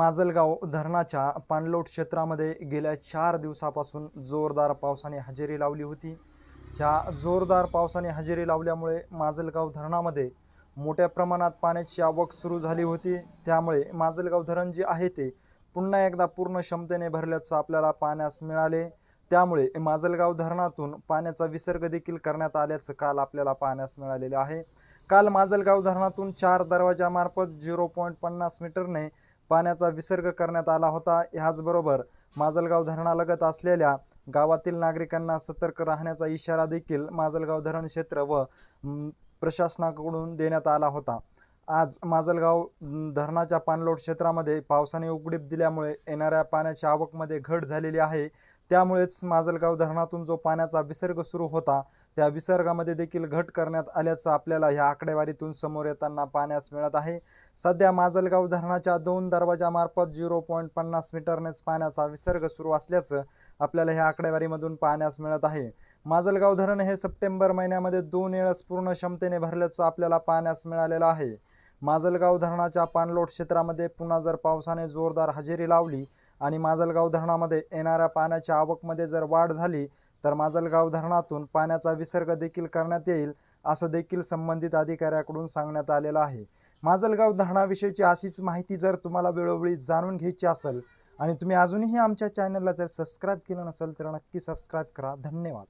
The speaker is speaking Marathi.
माजलगाव धरणाच्या पाणलोट क्षेत्रामध्ये गेल्या चार दिवसापासून जोरदार पावसाने हजेरी लावली होती. ह्या जोरदार पावसाने हजेरी लावल्यामुळे माजलगाव धरणामध्ये मोठ्या प्रमाणात पाण्याची आवक सुरू झाली होती. त्यामुळे माजलगाव धरण जे आहे ते पुन्हा एकदा पूर्ण क्षमतेने भरल्याचं आपल्याला पाण्यास मिळाले. त्यामुळे माजलगाव धरणातून पाण्याचा विसर्ग देखील करण्यात आल्याचं काल आपल्याला पाहण्यास मिळालेलं आहे. काल माजलगाव धरणातून चार दरवाजामार्फत झिरो पॉईंट पन्नास मीटरने पाण्याचा विसर्ग करण्यात आला होता. ह्याचबरोबर माजलगाव धरणालगत असलेल्या गावातील नागरिकांना सतर्क राहण्याचा इशारा देखील माजलगाव धरण क्षेत्र व प्रशासनाकडून देण्यात आला होता. आज माजलगाव धरणाच्या पाणलोट क्षेत्रामध्ये पावसाने उघडीप दिल्यामुळे येणाऱ्या पाण्याच्या आवकमध्ये घट झालेली आहे. त्यामुळेच माजलगाव धरणातून जो पाण्याचा विसर्ग सुरू होता त्या विसर्गामध्ये देखील घट करण्यात आल्याचं आपल्याला ह्या आकडेवारीतून समोर येताना पाण्यास मिळत आहे. सध्या माजलगाव धरणाच्या दोन दरवाजामार्फत झिरो पॉईंट पन्नास मीटरनेच पाण्याचा विसर्ग सुरू असल्याचं आपल्याला ह्या आकडेवारीमधून पाहण्यास मिळत आहे. माजलगाव धरण हे सप्टेंबर महिन्यामध्ये दोन वेळेस पूर्ण क्षमतेने भरल्याचं आपल्याला पाहण्यास मिळालेलं आहे. माजलगाव धरणाच्या पाणलोट क्षेत्रामध्ये पुन्हा जर पावसाने जोरदार हजेरी लावली आणि माजलगाव धरणामध्ये येणाऱ्या पाण्याच्या आवकमध्ये जर वाढ झाली तर माजलगाव धरणातून पाण्याचा विसर्ग देखील करण्यात येईल असं देखील संबंधित अधिकाऱ्याकडून सांगण्यात आलेलं आहे. माजलगाव धरणाविषयीची अशीच माहिती जर तुम्हाला वेळोवेळी जाणून घ्यायची असेल आणि तुम्ही अजूनही आमच्या चॅनलला जर सबस्क्राईब केलं नसेल तर नक्की सबस्क्राईब करा. धन्यवाद.